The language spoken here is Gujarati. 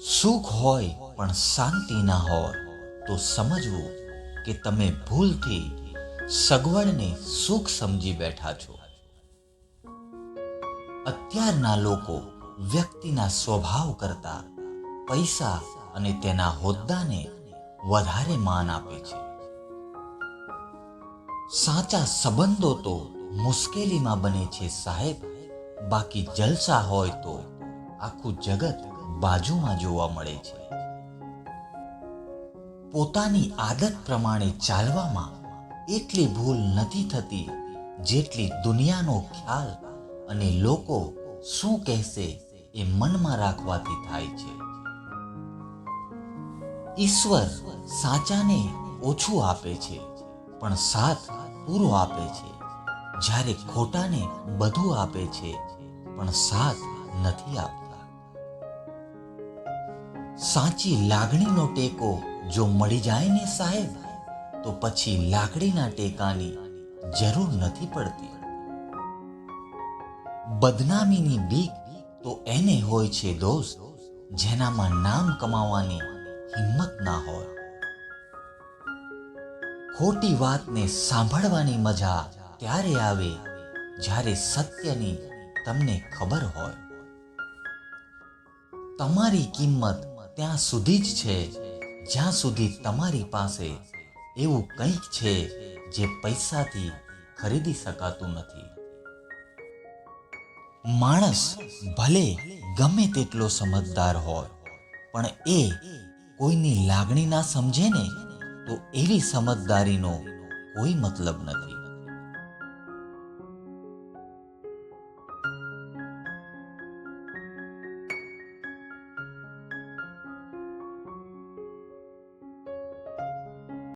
સુખ હોય પણ શાંતિ ના હોય તો સમજવું કે તમે ભૂલથી સગવડને સુખ સમજી બેઠા છો. અત્યારના લોકો વ્યક્તિના સ્વભાવ કરતા પૈસા અને તેના હોદ્દાને વધારે માન આપે છે. સાચા સંબંધો તો મુશ્કેલીમાં બને છે સાહેબ, બાકી જલસા હોય તો આખું જગત બાજુમાં જોવા મળે છે. પોતાની આદત પ્રમાણે ચાલવામાં એટલી ભૂલ નથી થતી જેટલી દુનિયાનો ખ્યાલ અને લોકો શું કહેશે એ મનમાં રાખવાથી થાય છે. ઈશ્વર સાચાને ઓછું આપે છે, પણ સાથ પૂરો આપે છે. જ્યારે ખોટાને બધું આપે છે, પણ સાથ નથી આપતા. સાચી લાગણીનો ટેકો જો મળી જાય ને સાહેબ, તો પછી લાકડીના ટેકાની જરૂર નથી પડતી. બદનામીની બીક તો એને હોય છે દોસ્ત, જેનામાં નામ કમાવાની હિંમત ના હોય. ખોટી વાતને સાંભળવાની મજા ત્યારે આવે જ્યારે સત્યની તમને ખબર હોય. તમારી કિંમત ત્યાં સુધી જ છે. જ્યાં સુધી તમારી પાસે એવું કંઈક છે જે પૈસાથી ખરીદી શકાતું નથી. માણસ ભલે ગમે તેટલો સમજદાર હોય, પણ એ કોઈની લાગણી ના સમજે ને તો એવી સમજદારીનો કોઈ મતલબ નથી.